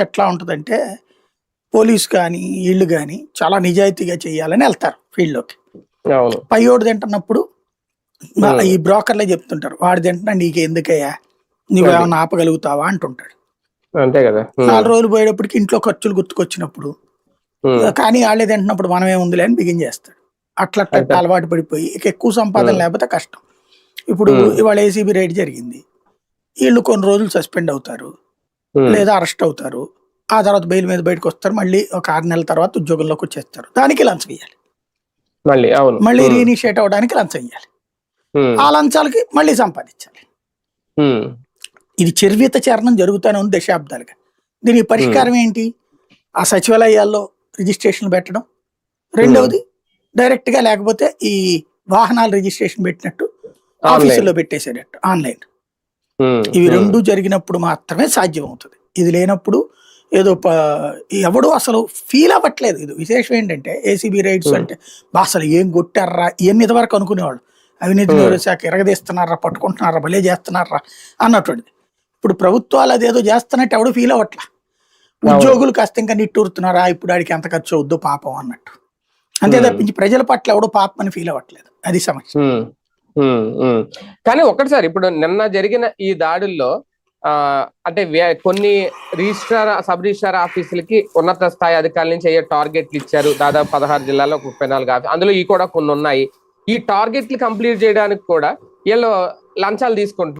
ఎట్లా ఉంటుందంటే పోలీస్ కానీ వీళ్ళు కానీ చాలా నిజాయితీగా చేయాలని వెళ్తారు ఫీల్డ్లోకి. పయ్యోడు తింటున్నప్పుడు. ఈ బ్రోకర్లే చెప్తుంటారు వాడు తింటున్నా నీకు ఎందుకయ్యా నువ్వేమన్నా ఆపగలుగుతావా? అంటుంటాడు. అంతే కదా. నాలుగు రోజులు పోయేటప్పటికి ఇంట్లో ఖర్చులు గుర్తుకొచ్చినప్పుడు కానీ వాళ్ళే తింటున్నప్పుడు మనం ఏముందిలే అని బిగిన్ చేస్తాడు. అట్లా. అలవాటు పడిపోయి ఇక ఎక్కువ సంపాదన. లేకపోతే కష్టం. ఇప్పుడు. ఇవాళ ఏసీబీ రైడ్ జరిగింది. వీళ్ళు కొన్ని రోజులు సస్పెండ్ అవుతారు. లేదా అరెస్ట్ అవుతారు. ఆ తర్వాత బెయిల్ మీద బయటకు వస్తారు మళ్ళీ ఒక ఆరు నెలల తర్వాత ఉద్యోగంలోకి వచ్చేస్తారు. దానికి లంచం ఇవ్వాలి మళ్ళీ అవును. మళ్ళీ ఉమ్, రీఇనిషియేట్ అవడానికి లంచం ఇవ్వాలి ఆ లంచాలకి మళ్ళీ సంపాదించాలి. ఇది చర్విత చరణం జరుగుతూనే ఉంది దశాబ్దాలుగా. దీనికి పరిష్కారం ఏంటి? ఆ సచివాలయాల్లో రిజిస్ట్రేషన్ పెట్టడం. రెండవది డైరెక్ట్గా లేకపోతే ఈ వాహనాల రిజిస్ట్రేషన్ పెట్టినట్టు. ఆఫీసుల్లో పెట్టేసేటట్టు ఆన్లైన్. ఇవి రెండు జరిగినప్పుడు మాత్రమే సాధ్యం అవుతుంది ఇది లేనప్పుడు ఏదో ఎవడు అసలు ఫీల్ అవ్వట్లేదు. ఇది విశేషం ఏంటంటే ఏసీబీ రైడ్స్. అంటే అసలు ఏం కొట్టారా ఇవన్నీ ఇదివరకు అనుకునేవాళ్ళు? అవినీతి శాఖ ఎరగదీస్తున్నారా పట్టుకుంటున్నారా భలే చేస్తున్నారా అన్నటువంటిది ఇప్పుడు ప్రభుత్వాలు అదేదో చేస్తున్నట్టు ఎవడు ఫీల్ అవ్వట్లా. ఉద్యోగులు కాస్త ఇంకా నిట్టూరుతున్నారా ఇప్పుడు ఆడికి ఎంత ఖర్చు అవుద్దు పాపం అన్నట్టు. అంతే. తప్పించి ప్రజల పట్ల ఎవడో పాపం అని ఫీల్ అవ్వట్లేదు. అది సమస్య. కానీ ఒక్కటిసారి ఇప్పుడు నిన్న జరిగిన ఈ దాడుల్లో ఆ అంటే వే- కొన్ని రిజిస్ట్రార్ సబ్ రిజిస్ట్రార్ ఆఫీసులకి ఉన్నత స్థాయి అధికారుల నుంచి అయ్యే టార్గెట్లు ఇచ్చారు. దాదాపు పదహారు జిల్లాల్లో ముప్పై నాలుగు అందులో ఈ కూడా కొన్ని ఉన్నాయి. ఈ టార్గెట్లు కంప్లీట్ చేయడానికి కూడా వీళ్ళు లంచాలు తీసుకుంటున్నారు.